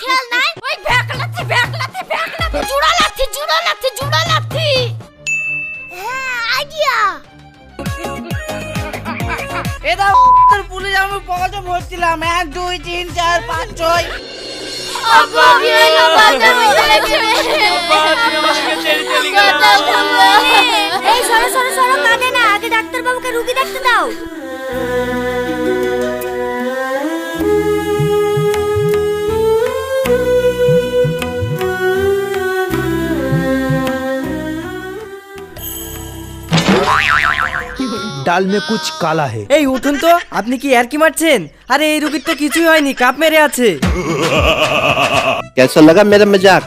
খেয়াল নাই ওই ভ্যাকলাতি ভ্যাকলাতি ভ্যাকলাতি। জুড়া লাথি জুড়া লাথি জুড়া লাথি হ্যাঁ আইডিয়া এটা তোর পুলিশ আমি পকেটে ভরছিলাম। এক দুই তিন চার পাঁচ ছয়। এই সরো সরো সরো কাঁদে না। আগে ডাক্তার বাবুকে রুগী দেখতে দাও। ডাল মে কুচ কালা হে। এই উঠুন তো আপনি কি আর কি মারছেন? আরে এই রুগীর তো কিছুই হয়নি কাপ মেরে আছে। কেসা লাগা মেরা মজাক?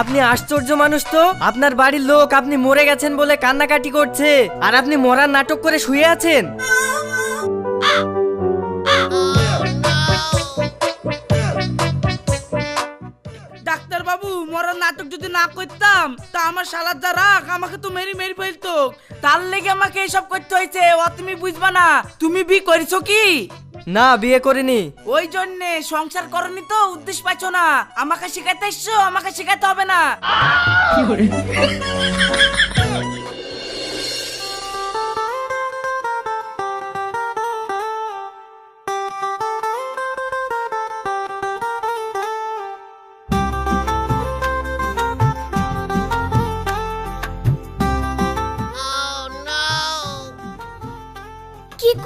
আপনি আশ্চর্য মানুষ তো আপনার বাড়ির লোক আপনি মরে গেছেন বলে কান্নাকাটি করছে আর আপনি মরার নাটক করে শুয়ে আছেন। বাবু মরার নাটক যদি না করতাম তা আমার শালার যা রাখ আমাকে তো মেরি মেরি ফেলতো। তার লেগে আমাকে এইসব করতে হয়েছে ও তুমি বুঝবা না। তুমি বি করেছ কি? না বিয়ে করিনি। ওই জন্যে সংসার করনি তো উদ্দেশ্য পাচ্ছ না। আমাকে শেখাতে এসছো আমাকে শেখাতে হবে না।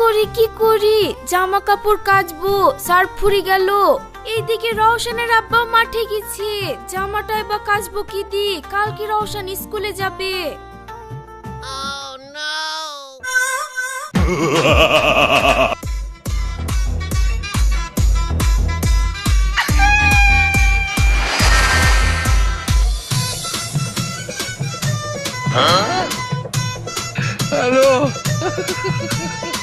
করি কি করি? জামা কাপড় কাচবো সার ফুরি গেল। এইদিকে রওশনের আব্বা মাঠে গেছে। জামাটা এবার কাচবো কি দি কালকে রওশন স্কুলে যাবে।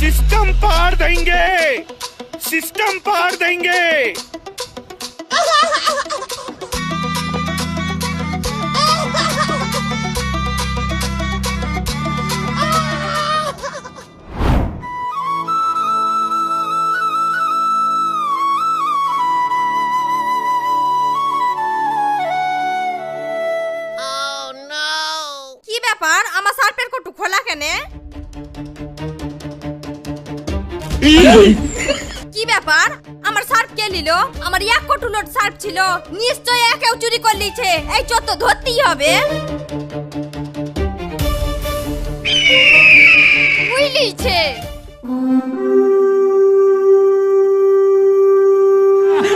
सिस्टम पार देंगे सिस्टम पार देंगे ব্যাপার? আমার সার্পের কটু খোলা কেনে? কি ব্যাপার? আমার সার্প কে নিল? আমার এক কোটু লোড সার্প ছিল। নিশ্চয় একেও চুরি করে লিছে এই চোদ্দ ধরতেই হবে। বুঝলিছে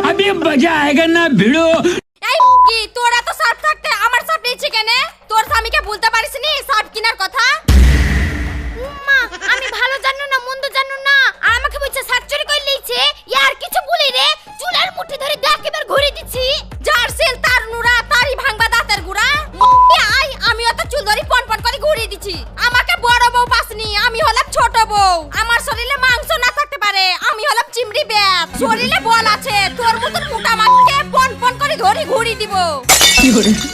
এই কি বলতে পারিস নি? সার্প কেনার কথা? মা আমি ভালো জানো না, মন্দ জানো না। আমাকে বলছে সাত চুরি করে লিয়েছে ইয়ার কিছু বলি রে। চুলার মুঠি ধরে দেখ এবার ঘুরে দিচ্ছি। যার সেল তার নুরা তারই ভাঙবা দাঁতের গুড়া। আই, আমি অত চুল ধরি পন পন করে ঘুরিয়ে দিচ্ছি। আমাকে বড় বউ পাসনি, আমি হলাম ছোট বউ। আমার শরীরে মাংস না থাকতে পারে, আমি হলাম চিমড়ি ব্যাগ শরীরে বল আছে, তোর মতন মোটা মাছকে পন পন করে ধরি ঘুরি দিব। এইটা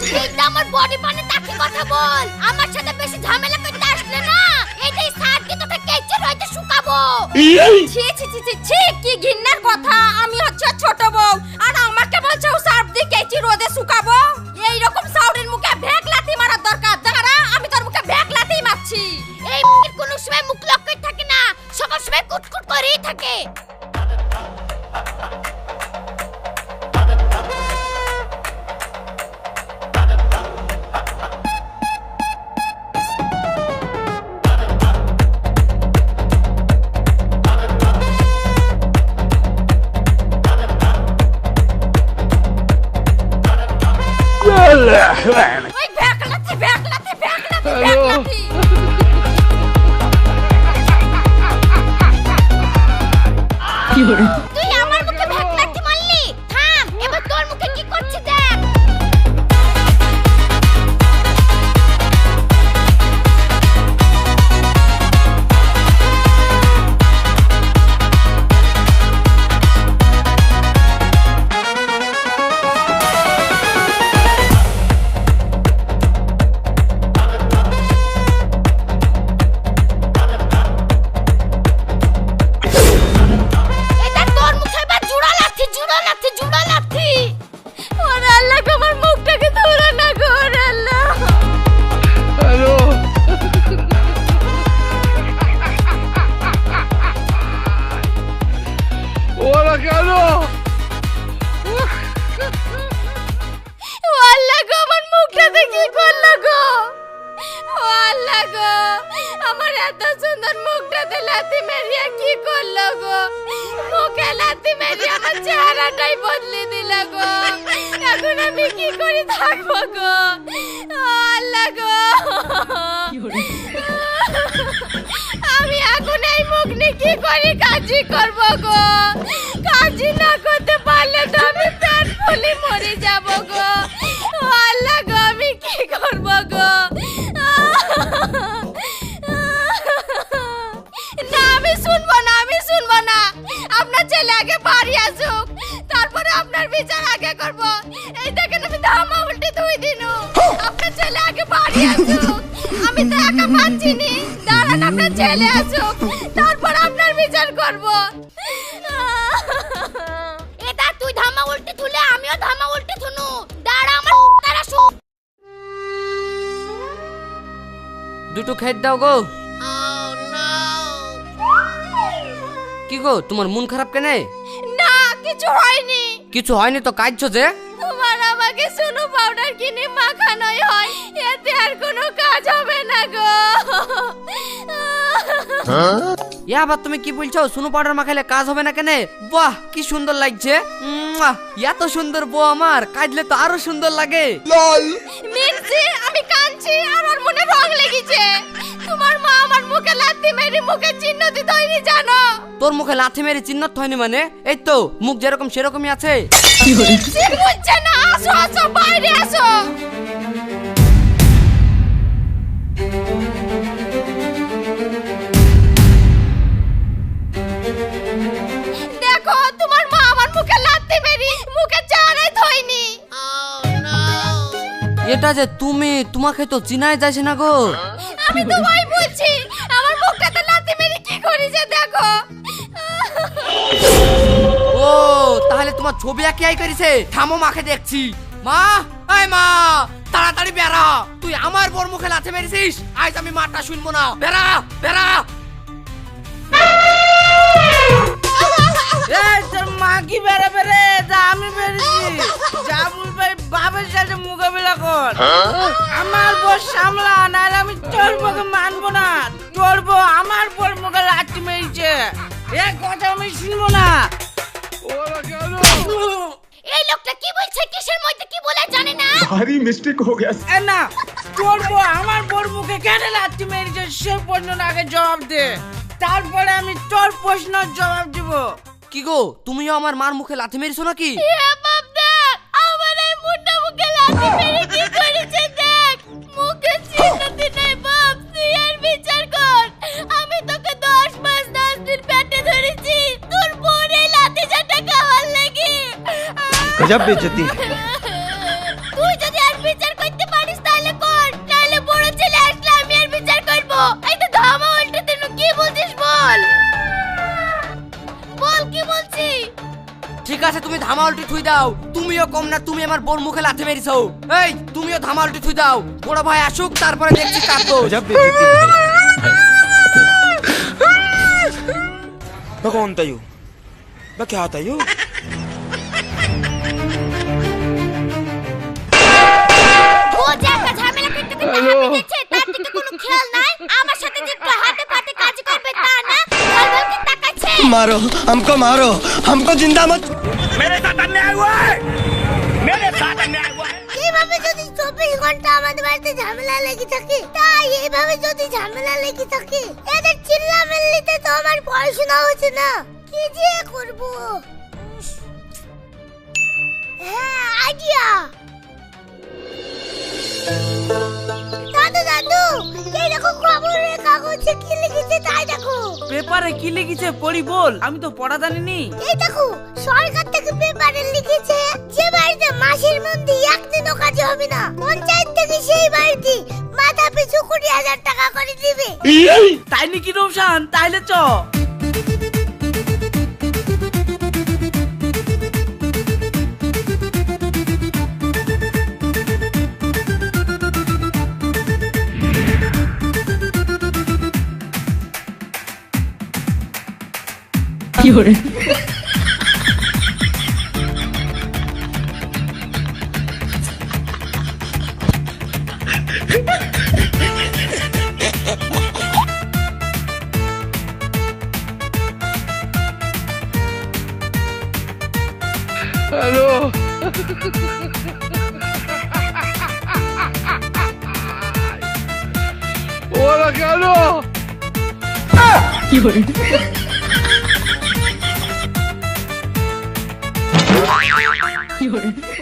চেহারাটাই বদলে দিল গো। এখন আমি কি করে থাকব গো? আল্লাহ গো। আমি এখন এই মুখ নিয়ে কি করে কাজই করব গো? কাজই না করতে পারলে তো আমি পেট ফুলি মরে যাব গো। ছেলে আসুক তারপর আপনার বিচার করব। এটা তুই ধামা উল্টে তুলে আমিও ধামা উল্টে থুনু। দাঁড়া আমার তারা শুক দুটো খেত দাও গো। কি গো তোমার মন খারাপ কেনে? না কিছু হয়নি। কিছু হয়নি তো কাজছো যে? তোমার আমাকে সুনো পাউডার কিনে মাখানোই হয় এতে আর কোনো কাজ হবে না গো। ইয়া আবার তুমি কি বলছো? সুনো পাউডার মাখাইলে কাজ হবে না কেনে? বাহ কি সুন্দর লাগছে। এত সুন্দর বউ আমার। কাজলে তো আরও সুন্দর লাগে। মিনছি আমি কাঁদছি আমার মনে রং লেগেছে। তোমার মা আমার মুখে লাথি মেরে মুখে চিহ্ন দিতে হয়নি জানো? তোর মুখে লাথি মেরে চিহ্নত হয়নি মানে? এই তো মুখ যেরকম সেরকমই আছে। সে বুঝছে না আসো আসো বাইরে আসো। লাথি মেরি মুখে চারাই ধইনি। এটা যে তুমি তোমাকে তো চিনাই যাচ্ছে না গো। আমি তোমায় বলছি আমার মুখটাতে লাথি মেরে কি করেছে দেখো। ও তাহলে তোমার ছবি আঁকি আই করেছে? থামো মাকে দেখছি। মা এই মা তাড়াতাড়ি বেড়া। তুই আমার বর মুখে লাথি মেরেছিস? আজ আমি মারটা শুনব না। বেড়া বেড়া। এখন আমার বউ সামলা নাহলে আমি তোর মানবো না। তোর আমার বউর মুখে লাঠি মেরেছে। কথা আমি শুনব না। কেন লাঠি মেরেছে? সে প্রশ্ন আগে জবাব দে। তারপরে আমি তোর প্রশ্নের জবাব দিব। কি গো তুমিও আমার মার মুখে লাথি মেরেছো নাকি? বাপ কুকুরটা মুখে লাথি মেরে কি করেছে দেখ? মুখে চিন্তাতে নাই বাপ, তুই আর বিচার কর। আমি তোকে দশ মাস, দশ দিন গজব বেজতি ঠিক আছে তুমি ধামা উল্টি থুই দাও তুমিও কম না তুমি আমার বোর মুখে লাথি মেরেছো এই তুমিও ধামা উল্টি থুই দাও বড় ভাই আসুক তারপরে দেখছি কার দোষ। गजब बेइज्जती है मैं कौन था यू मैं क्या था यू ও যে একটা ঝামেলা করতে করতে হাঁপিয়ে যাচ্ছে তার দিকে কোনো খেয়াল নাই আমার সাথে যে একটু হাতে পাতে কাজ করবে তা না বল বল কি তাকাচ্ছে मारो हमको मारो हमको जिंदा मत मेरे साथ अन्याय हुआ है मेरे साथ अन्याय हुआ है এইভাবে যদি চব্বিশ ঘন্টা আমাদের বাড়িতে ঝামেলা লেগে থাকে তাই এইভাবে যদি ঝামেলা লেগে থাকে এদের চিল্লা মিল্লিতে তো আমার পড়াশোনা হচ্ছে না কি যে করব হ্যাঁ আইডিয়া দাদু দাদু এই দেখো খবরের কাগজে কি লিখেছে তাই দেখো। পেপারে কি লিখেছে পড়ি বল আমি তো পড়া জানিনি। এই দেখো সরকার থেকে পেপারে লিখেছে যে বাড়িতে মাসের মধ্যে একদিনও কাজ হবে না। পঞ্চায়েত থেকে সেই বাড়িতে মাথা পিছু কুড়ি হাজার টাকা করে দিবে। তাই নাকি রোশান? তাইলে চ। কি করে? হ্যালো। ওরা কেন? কি করে? story.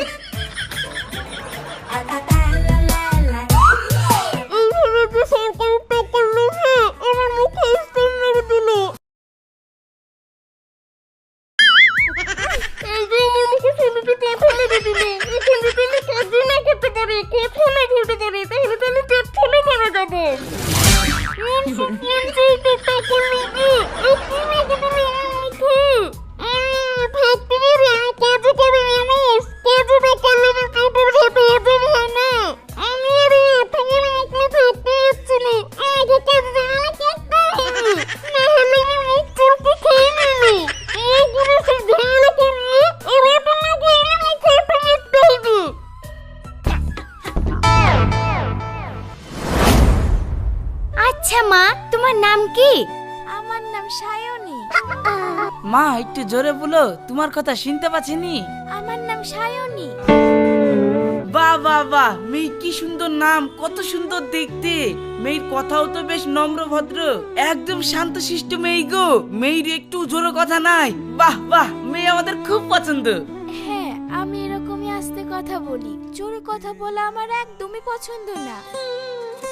মা একটু জোরে বলো তোমার কথা শুনতে পাচ্ছিনি? আমার নাম সায়নী। বাহ বাহ বাহ মেয়ে কি সুন্দর নাম কত সুন্দর দেখতে। মেয়ের কথাও তো বেশ নম্র ভদ্র। একদম শান্ত শিষ্ট মেয়ে গো মেয়ের একটু জোরে কথা নাই। বাহ বাহ মেয়ে আমাদের খুব পছন্দ। হ্যাঁ আমি এরকমই আস্তে কথা বলি। জোরে কথা বলা আমার একদমই পছন্দ না।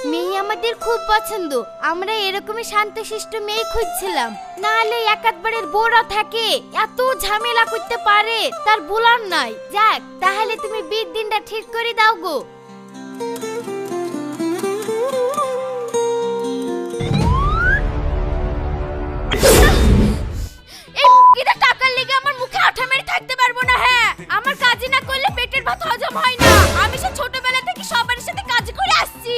মেয়ে আমাদের খুব পছন্দ। আমরা এরকমই শান্তশিষ্ট মেয়ে খুঁজছিলাম। নাহলে একাধবারের বোরা থাকে, এত ঝামেলা করতে পারে, তার বলার নাই। যাক, তাহলে তুমি বিয়ের দিনটা ঠিক করে দাও গো। মুরগিটা টাকার আমার মুখে থাকতে পারব না হ্যাঁ। আমার কাজই না করলে পেটের ভাত হয় না। আমি সে ছোটবেলা থেকে সবার সাথে কাজ করে আসছি।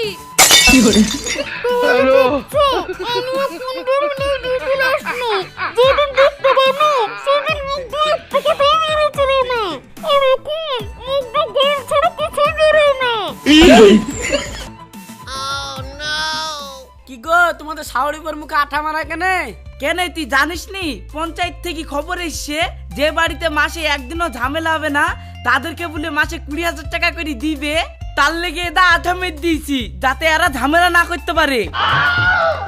কি গো তোমাদের শাওড়িবার মুখে আঠা মারা কেন? কেন তুই জানিস নি পঞ্চায়েত থেকে খবর এসছে যে বাড়িতে মাসে একদিনও ঝামেলা হবে না তাদেরকে বলে মাসে কুড়ি হাজার টাকা করে দিবে। তার লেগে এদা আঠা মেরে দিয়েছি যাতে এরা ঝামেলা না করতে পারে।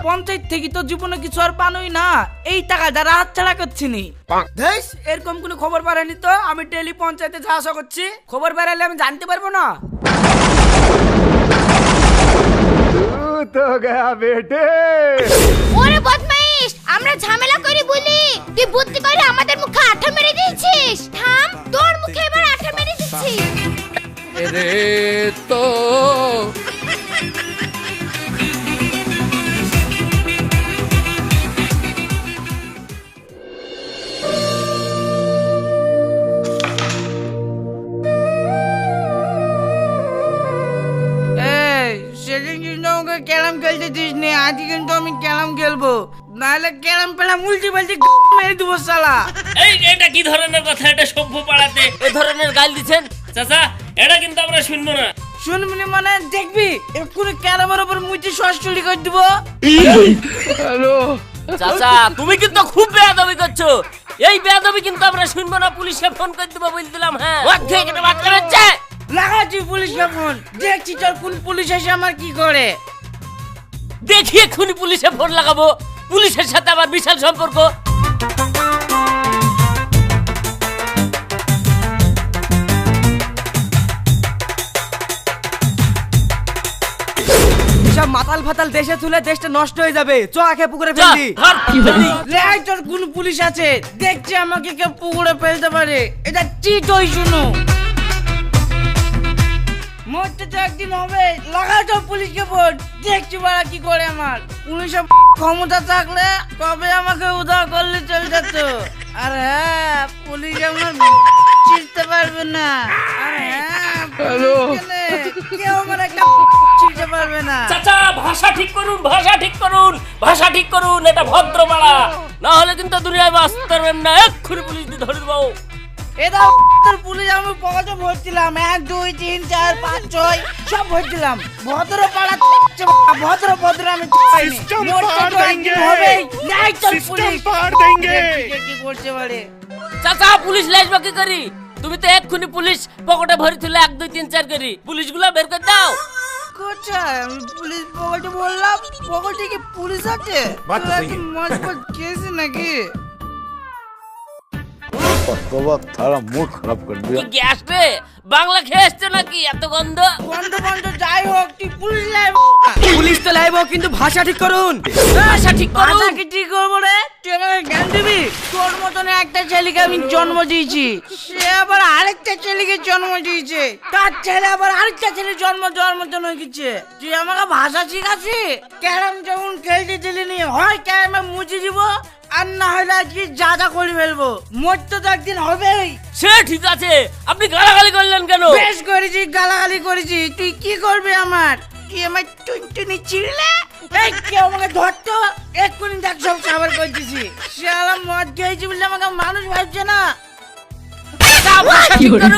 পঞ্চায়েত থেকে তো জীবনে কিছু আর পানোই না এই টাকা যারা হাত ছাড়া করছে নি। দেশ এরকম কোনো খবর বাড়ানি তো আমি টেলি পঞ্চায়েতে যা আশা করছি। খবর বেড়ালে আমি জানতে পারব না। ওরে বদমাইশ আমরা ঝামেলা করি বলি। তুই বুদ্ধি করে আমাদের মুখে আঠা মেরে দিয়েছিস। থাম তোর মুখে এবার আঠা মেরে দিচ্ছি। রে তো। এই সেদিন কিন্তু আমাকে ক্যারাম খেলতে দিস নি আজ কিন্তু আমি ক্যারাম খেলব। নাহলে ক্যারাম পেলাম উল্টি পাল্টি মেরে দেবো সালা এই এটা কি ধরনের কথা এটা সভ্য পাড়াতে? এ ধরনের গাল দিচ্ছেন? চাচা এটা কিন্তু আমরা শুনব না। শুনবি মানে দেখবি এক্ষুনি ক্যারামের উপর মুচি শ্বাস চুরি করে দিব। চাচা তুমি কিন্তু খুব বেয়াদবি করছ। এই বেয়াদবি কিন্তু আমরা শুনব না পুলিশকে ফোন করে দেবো বলে দিলাম হ্যাঁ। বাদ করাচ্ছে লাগাচ্ছি পুলিশকে ফোন। দেখছি তোর কোন পুলিশ এসে আমার কি করে। দেখি এক্ষুনি পুলিশে ফোন লাগাবো। পুলিশের সাথে আমার বিশাল সম্পর্ক। সব মাতাল ফাতাল দেশে তুলে দেশটা নষ্ট হয়ে যাবে। চ আখে পুকুরে ফেলবি। লাই তোর কোন পুলিশ আছে? দেখছি আমাকে কেউ পুকুরে ফেলতে পারে। এটা চিট হই শুনো। মরতে তো একদিন হবে। লাগা তো পুলিশকে ফোন দেখছি বাড়া কি করে আমার। পুলিশের ক্ষমতা থাকলে কবে আমাকে উদ্ধার করলে চলে যেত। আর হ্যাঁ পুলিশ আমার চিনতে পারবে না। আর হ্যাঁ গেলে কেউ আমার একটা চিনতে পারবে না। চাচা ভাষা ঠিক করুন ভাষা ঠিক করুন ভাষা ঠিক করুন এটা ভদ্র পাড়া না হলে কিন্তু দুনিয়ায় বাঁচতে পারবেন না। এক্ষুনি পুলিশ দিয়ে ধরে দেবো। এটা তোর পুলিশ আমি পকেটে ভরছিলাম এক দুই তিন চার পাঁচ ছয় সব ভরছিলাম ভদ্র পাড়া ভদ্র ভদ্র আমি নাই তোর পুলিশ। দেখি কি করছে বাড়ি? চাচা পুলিশ লাইসবা কি করি? তুমি তো এক্ষুনি পুলিশ পকেটে ভরি তুলে এক দুই তিন চার করি। বের করে দাও। পুলিশ পকেটে বের নাকি? করে বাংলা খেয়ে নাকি? এত গন্ধ? গন্ধ গন্ধ যাই হোক তুই পুলিশ পুলিশ তো লাইব কিন্তু ভাষা ঠিক করুন। ভাষা ঠিক করুন। বাধা কি ঠিক করব রে? তুই আমাকে জ্ঞান দিবি? তোর মতন একটা ছেলেকে আমি জন্ম দিয়েছি। সে আবার আরেকটা ছেলেকে জন্ম দিয়েছে। তার ছেলে আবার আরেকটা ছেলে জন্ম দেওয়ার মতন হয়ে গেছে। তুই আমাকে ভাষা শিখাচ্ছি? ক্যারাম যেমন খেলতে দিলি হয় ক্যারামে মুছে দিব আর না হলে আজকে যা যা করে ফেলব। মরতে তো একদিন হবেই। সে ঠিক আছে। আপনি গালাগালি করলেন কেন? বেশ করেছি গালাগালি করেছি। তুই কি করবি আমার? তুই আমার টুনটুনি চিড়লে? এই কেউ আমাকে ধরতো? এক্ষুনি দেখ সব খাবার করতেছি শালা মদ খেয়েছি বলে আমাকে মানুষ ভাবছে না। ভাষা ঠিক করুন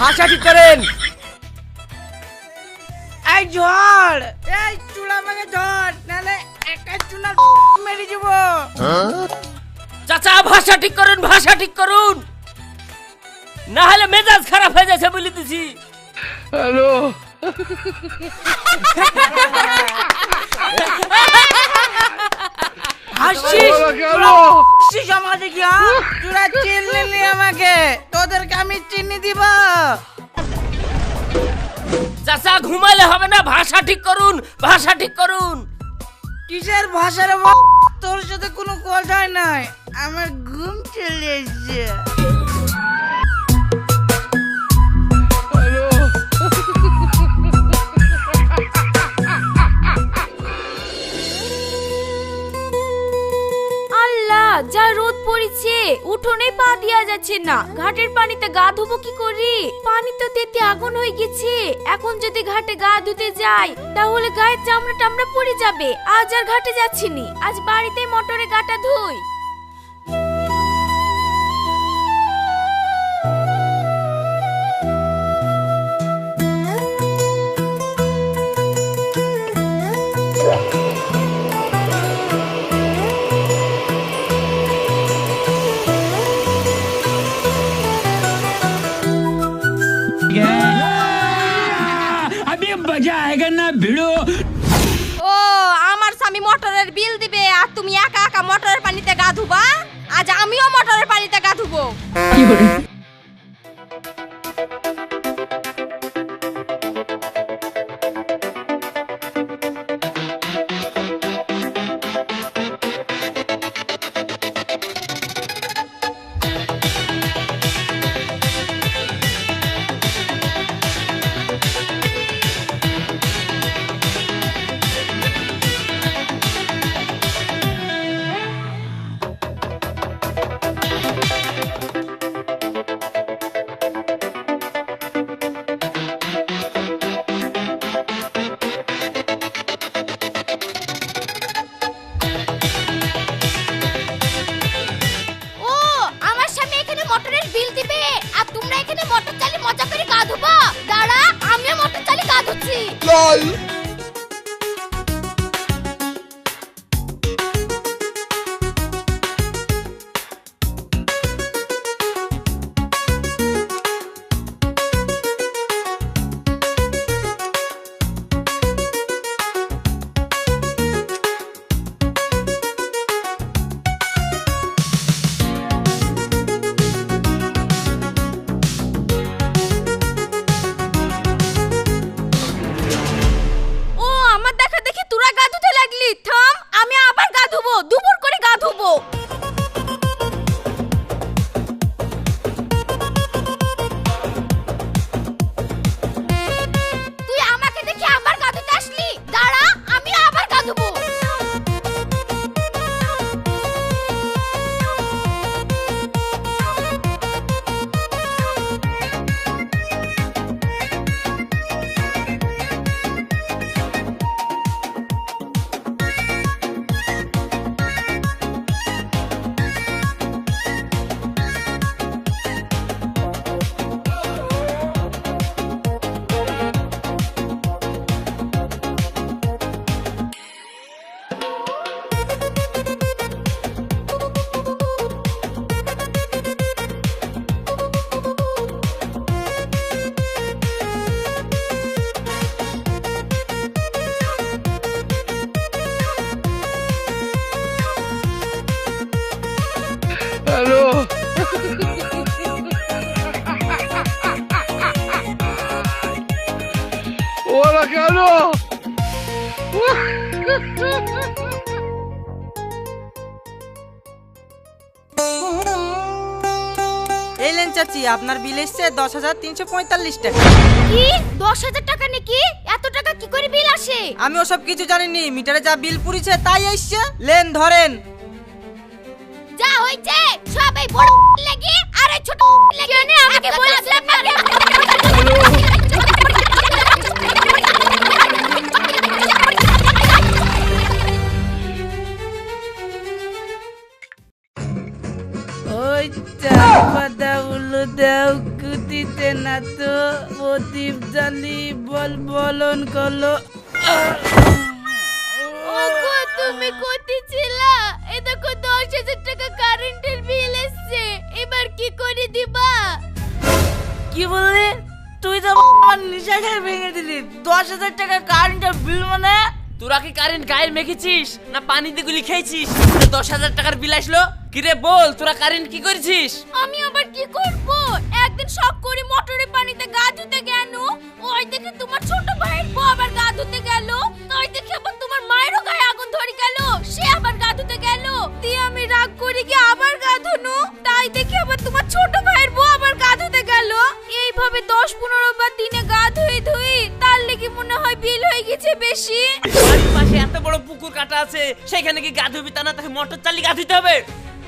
ভাষা ঠিক করেন। এই ঝড় এই চুলা আমাকে ধর নাহলে একটা চুনা মেরে দিব। চাচা ভাষা ঠিক করুন ভাষা ঠিক করুন। না হলে মেজাজ খারাপ হয়ে যাচ্ছে বলে দিছি। হাসছিস হাসছিস আমাকে হ্যাঁ? তোরা চিনলি আমাকে? তোদেরকে আমি চিনি দিব। চাচা ঘুমালে হবে না ভাষা ঠিক করুন ভাষা ঠিক করুন। কিসের ভাষার তোর সাথে কোনো কথাই নাই। আমার ঘুম চলে এসছে। যা রোদ পড়েছে, উঠোনে পা দেওয়া যাচ্ছে না। ঘাটের পানিতে গা ধুবো কি করি? পানি তো তেতে আগুন হয়ে গেছে। এখন যদি ঘাটে গা ধুতে যাই, তাহলে গায়ের চামড়া টামড়া পড়ে যাবে। আজ আর ঘাটে যাচ্ছি নি। আজ বাড়িতে মোটরে গাটা ধুই। জায়গা না ভিড়ো। ও আমার স্বামী মোটরের বিল দিবে আর তুমি একা একা মোটরের পানিতে গা ধুবা? আজ আমিও মোটরের পানিতে গা ধুবো। কি করে আপনার বিল এসছে দশ হাজার তিনশো পঁয়তাল্লিশ টাকা। কি? দশ হাজার টাকা নাকি এত টাকা কি করে বিল আসে? আমি ওসব কিছু জানিনি মিটারে যা বিল পুরিছে তাই এসছে। লেন ধরেন। যা হইছে সব এই বড় লাগি আর এই ছোট লাগি। কেন আমাকে বলেছিলাম না ওই চাপা দাউলো দাও কুতিতে না তো প্রদীপ জালি বল বলন করল তুমি কোথায় ছিলা এ দেখো দশ হাজার টাকা কারেন্টের বিল এসছে এবার কি করে দিবা কি বললি তুই তো আমার নিশা খেয়ে ভেঙে দিলি দশ হাজার টাকা কারেন্টের বিল মানে তোরা কি কারেন্ট গায়ে মেখেছিস? না পানি দিয়ে গুলি খেয়েছিস? দশ হাজার টাকার বিল আসলো? কিরে বল, তোরা কারেন্ট কি করেছিস? আমি আবার কি করব? একদিন শখ করে, মোটরে পানিতে গা ধুতে গেল ওই দেখে তোমার ছোট ভাইয়ের বউ আবার গা ধুতে গেল। ওই দেখে আবার তোমার মায়েরও গায়ে আগুন ধরে গেল। সে আবার গা ধুতে গেল। দিয়ে আমি রাগ করে গিয়ে আবার গা ধুনু। তাই দেখে আবার তোমার ছোট ভাইয়ের গেল। এইভাবে দশ পনেরো বার দিনে গা ধুয়ে ধুই তার লেগে মনে হয় বিল হয়ে গেছে বেশি। বাড়ির পাশে এত বড় পুকুর কাটা আছে সেখানে কি গা ধুবি তা না? তাকে মোটর চালিয়ে গা ধুতে হবে।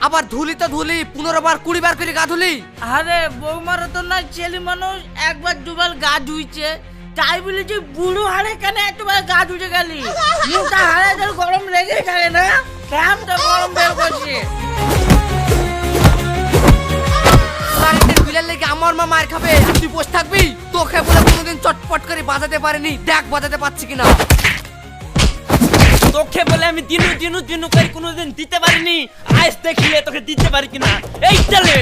আবার ধুলি তো ধুলি পনেরো বার কুড়ি বার করে গা ধুলি। আরে বৌমারও তো না ছেলে মানুষ একবার দুবার গা ধুইছে। তাই বলে যে বুড়ো হাড়ে কেন একবার গা ধুতে গেলি? মুখটা হাড়ে তোর গরম লেগে থাকে না কেমন তো গরম বের করছে। বিলের লেগে আমার মা মার খাবে। তুই বসে থাকবি? তোকে বলে কোনোদিন চটপট করে বাজাতে পারিনি। দেখ বাজাতে পারছি কিনা। তোকে বলে আমি দিনু দিনু দিনু করে কোনোদিন দিতে পারিনি। আজ দেখিয়ে তোকে দিতে পারি কিনা। এই চলে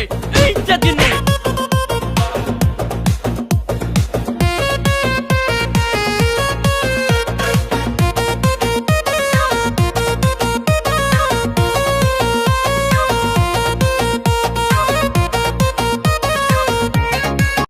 এইটা দিনু।